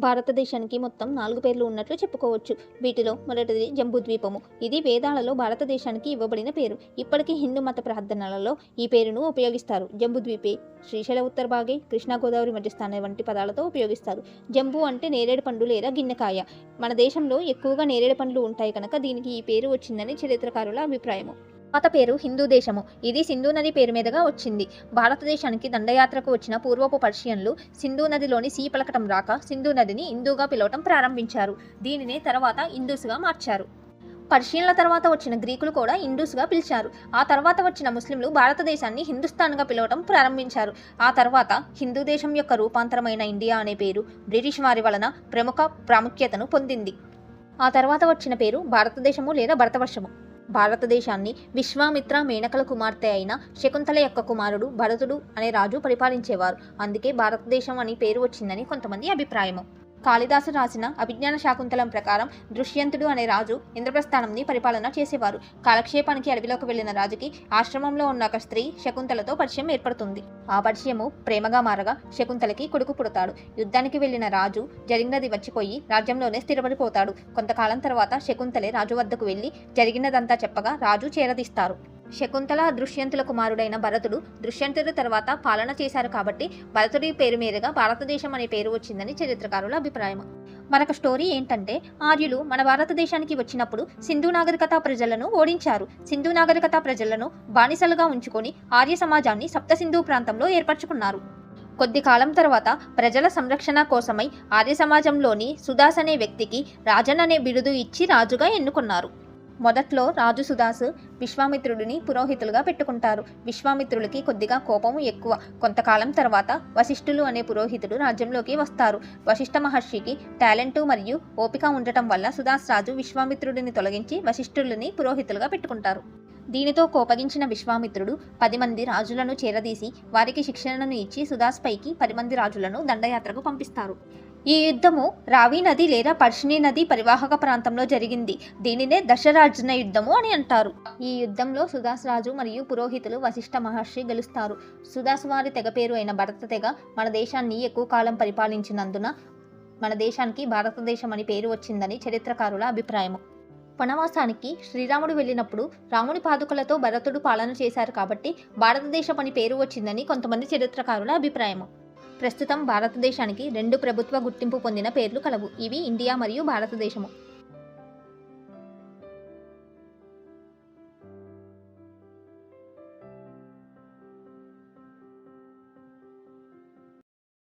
భారతదేశానికి మొత్తం నాలుగు పేర్లు ఉన్నట్లు చెప్పుకోవచ్చు. వీటిలో మొదటిది జంబుద్వీపము. ఇది వేదాలలో భారతదేశానికి ఇవ్వబడిన పేరు. ఇప్పటికీ హిందూ మత ప్రార్థనలలో ఈ పేరును ఉపయోగిస్తారు. జంబుద్వీపే శ్రీశైల ఉత్తర భాగే కృష్ణా గోదావరి మధ్యస్థానం వంటి పదాలతో ఉపయోగిస్తారు. జంబూ అంటే నేరేడు పండు లేదా గిన్నెకాయ. మన దేశంలో ఎక్కువగా నేరేడు పండ్లు ఉంటాయి కనుక దీనికి ఈ పేరు వచ్చిందని చరిత్రకారుల అభిప్రాయము. పాత పేరు హిందూ దేశము. ఇది సింధు నది పేరు మీదుగా వచ్చింది. భారతదేశానికి దండయాత్రకు వచ్చిన పూర్వపు పర్షియన్లు సింధు నదిలోని సీ పలకటం రాక సింధు నదిని ఇందుగా పిలవటం ప్రారంభించారు. దీనిని తర్వాత ఇందూస్గా మార్చారు. పర్షియన్ల తర్వాత వచ్చిన గ్రీకులు కూడా ఇండూస్గా పిలిచారు. ఆ తర్వాత వచ్చిన ముస్లింలు భారతదేశాన్ని హిందుస్థాన్గా పిలవటం ప్రారంభించారు. ఆ తర్వాత హిందూ దేశం యొక్క రూపాంతరమైన ఇండియా అనే పేరు బ్రిటిష్ వారి వలన ప్రముఖ ప్రాముఖ్యతను పొందింది. ఆ తర్వాత వచ్చిన పేరు భారతదేశము లేదా భరతవర్షము. భారతదేశాన్ని విశ్వామిత్ర మేనకల కుమార్తె అయిన శకుంతల యొక్క కుమారుడు భరతుడు అనే రాజు పరిపాలించేవారు. అందుకే భారతదేశం అని పేరు వచ్చిందని కొంతమంది అభిప్రాయము. కాళిదాసు రాసిన అభిజ్ఞాన శాకుంతలం ప్రకారం దృష్యంతుడు అనే రాజు ఇంద్రప్రస్థానంని పరిపాలన చేసేవారు. కాలక్షేపానికి అడవిలోకి వెళ్ళిన రాజుకి ఆశ్రమంలో ఉన్న ఒక స్త్రీ శకుంతలతో పరిచయం ఏర్పడుతుంది. ఆ పరిచయము ప్రేమగా మారగా శకుంతలకి కొడుకు పుడతాడు. యుద్ధానికి వెళ్ళిన రాజు జరిగినది వచ్చిపోయి రాజ్యంలోనే స్థిరపడిపోతాడు. కొంతకాలం తర్వాత శకుంతలే రాజు వద్దకు వెళ్ళి జరిగినదంతా చెప్పగా రాజు చేరదీస్తారు. శకుంతల దుష్యంతుల కుమారుడైన భరతుడు దుష్యంతుడు తర్వాత పాలన చేశారు కాబట్టి భరతుడి పేరు మీదుగా భారతదేశం అనే పేరు వచ్చిందని చరిత్రకారుల అభిప్రాయం. మరొక స్టోరీ ఏంటంటే ఆర్యులు మన భారతదేశానికి వచ్చినప్పుడు సింధు నాగరికత ప్రజలను ఓడించారు. సింధు నాగరికత ప్రజలను బానిసలుగా ఉంచుకొని ఆర్య సమాజాన్ని సప్త సింధు ప్రాంతంలో ఏర్పరచుకున్నారు. కొద్ది కాలం తర్వాత ప్రజల సంరక్షణ కోసమై ఆర్య సమాజంలోని సుదాస్ అనే వ్యక్తికి రాజన్ అనే బిరుదు ఇచ్చి రాజుగా ఎన్నుకున్నారు. మొదట్లో రాజు సుదాసు విశ్వామిత్రుడిని పురోహితులుగా పెట్టుకుంటారు. విశ్వామిత్రులకి కొద్దిగా కోపం ఎక్కువ. కొంతకాలం తర్వాత వశిష్ఠులు అనే పురోహితుడు రాజ్యంలోకి వస్తారు. వశిష్ఠ మహర్షికి టాలెంటు మరియు ఓపిక ఉండటం వల్ల సుదాస్ రాజు విశ్వామిత్రుడిని తొలగించి వశిష్ఠుల్ని పురోహితులుగా పెట్టుకుంటారు. దీనితో కోపగించిన విశ్వామిత్రుడు పది మంది రాజులను చేరదీసి వారికి శిక్షణను ఇచ్చి సుదాస్ పైకి పది మంది రాజులను దండయాత్రకు పంపిస్తారు. ఈ యుద్ధము రావి నది లేదా పర్షిణి నది పరివాహక ప్రాంతంలో జరిగింది. దీనినే దశరాజన యుద్ధము అని అంటారు. ఈ యుద్ధంలో సుదాస్ రాజు మరియు పురోహితులు వశిష్ఠ మహర్షి గెలుస్తారు. సుదాస్ వారి తెగ పేరు అయిన భరత తెగ మన దేశాన్ని ఎక్కువ కాలం పరిపాలించినందున మన దేశానికి భారతదేశం అని పేరు వచ్చిందని చరిత్రకారుల అభిప్రాయము. వనవాసానికి శ్రీరాముడు వెళ్ళినప్పుడు రాముని పాదుకలతో భరతుడు పాలన చేశారు కాబట్టి భారతదేశం అని పేరు వచ్చిందని కొంతమంది చరిత్రకారుల అభిప్రాయము. ప్రస్తుతం భారతదేశానికి రెండు ప్రభుత్వ గుర్తింపు పొందిన పేర్లు కలవు. ఇవి ఇండియా మరియు భారతదేశము.